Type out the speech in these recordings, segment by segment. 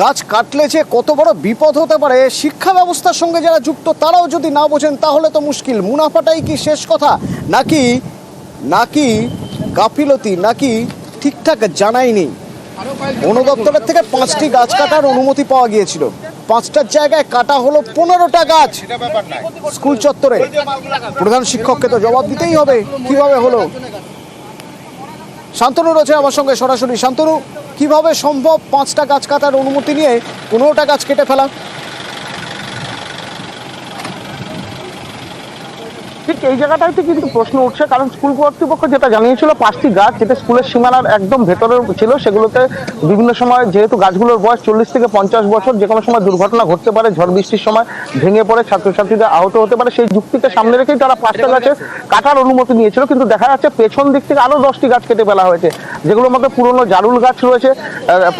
গাছ কাটলে যে কত বড় বিপদ হতে পারে, শিক্ষা ব্যবস্থার সঙ্গে যারা যুক্ত তারাও যদি না বোঝেন, তাহলে তো মুশকিল। মুনাফাটাই কি শেষ কথা? নাকি নাকি গাফিলতি, নাকি ঠিকঠাক জানাই নেই বন দপ্তরের থেকে পাঁচটি গাছ কাটার অনুমতি পাওয়া গিয়েছিল। পাঁচটার জায়গায় কাটা হলো পনেরোটা গাছ। স্কুল চত্বরে। প্রধান শিক্ষককে তো জবাব দিতেই হবে। কীভাবে হলো? শান্তনু রয়েছে আমার সঙ্গে সরাসরি। শান্তনু, কীভাবে সম্ভব পাঁচটা গাছ কাটার অনুমতি নিয়ে পনেরোটা গাছ কেটে ফেলা? ঠিক এই জায়গাটাইতে কিন্তু প্রশ্ন উঠছে, কারণ স্কুল কর্তৃপক্ষ যেটা জানিয়েছিল, পাঁচটি গাছ যেটা স্কুলের সীমানার একদম ভেতরে ছিল, সেগুলোতে বিভিন্ন সময় যেহেতু গাছগুলোর বয়স চল্লিশ থেকে পঞ্চাশ বছর, যে কোনো সময় দুর্ঘটনা ঘটতে পারে, ঝড় বৃষ্টির সময় ভেঙে পড়ে, ছাত্রছাত্রীরা আহত হতে পারে, সেই যুক্তিকে সামনে রেখেই তারা পাঁচটা গাছের কাটার অনুমতি নিয়েছিল, কিন্তু দেখা যাচ্ছে পেছন দিক থেকে আরও দশটি গাছ কেটে ফেলা হয়েছে, যেগুলোর মধ্যে পুরনো জারুল গাছ রয়েছে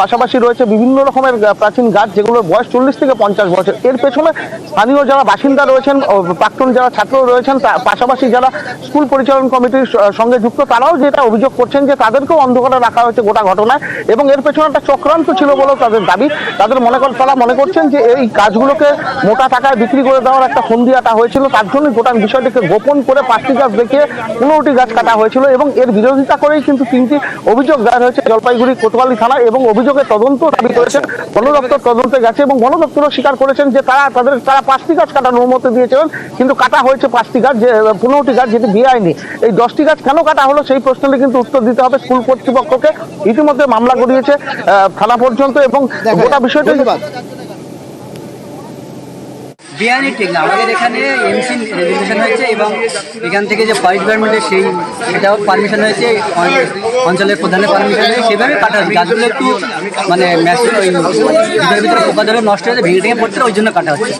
পাশাপাশি রয়েছে বিভিন্ন রকমের প্রাচীন গাছ যেগুলোর বয়স চল্লিশ থেকে পঞ্চাশ বছর। এর পেছনে স্থানীয় যারা বাসিন্দা রয়েছেন প্রাক্তন যারা ছাত্র রয়েছেন, তা- পাশাপাশি যারা স্কুল পরিচালন কমিটির সঙ্গে যুক্ত, তারাও যেটা অভিযোগ করছেন যে তাদেরকেও অন্ধকারে রাখা হয়েছে গোটা ঘটনায় এবং এর পেছনে একটা চক্রান্ত ছিল বলেও তাদের দাবি। তাদের মনে কর তারা মনে করছেন যে এই গাছগুলোকে মোটা টাকায় বিক্রি করে দেওয়ার একটা ফন্দি আটা হয়েছিল। তার জন্য গোটা বিষয়টিকে গোপন করে পাঁচটি গাছ দেখিয়ে পনেরোটি গাছ কাটা হয়েছিল এবং এর বিরোধিতা করেই কিন্তু তিনটি অভিযোগ দায়ের হয়েছে। জলপাইগুড়ি, কোতোয়ালি থানা এবং অভিযোগের তদন্ত দাবি করেছেন বন দপ্তর তদন্তে গেছে এবং বন স্বীকার করেছেন যে তারা, তাদের, তারা পাঁচটি গাছ কাটার অনুমতি দিয়েছিলেন, কিন্তু কাটা হয়েছে পাঁচটি গাছ। যে পনেরোটি গাছ যেটি বেআইনি এই দশটি গাছ কেন কাটা হলো সেই প্রশ্নের কিন্তু উত্তর দিতে হবে স্কুল কর্তৃপক্ষকে। ইতিমধ্যে মামলা গড়িয়েছে আহ, থানা পর্যন্ত এবং গোটা বিষয়টি বিয়ানি ঠিক না। আমাদের এখানে এমসি রেজিস্ট্রেশন হয়েছে এবং এখান থেকে যে ফরেস্ট ডিপার্টমেন্টের সেই সেটাও পারমিশন হয়েছে অঞ্চলের প্রধানের পারমিশন হয়েছে। সেভাবে কাটা হচ্ছে গাছগুলো একটু মানে ম্যাসিভ ওই ভিতরে ভিতরে পোকা ধরে নষ্ট হয়েছে ভেঙে ভেঙে পড়ছে ওই জন্য কাটা হচ্ছে।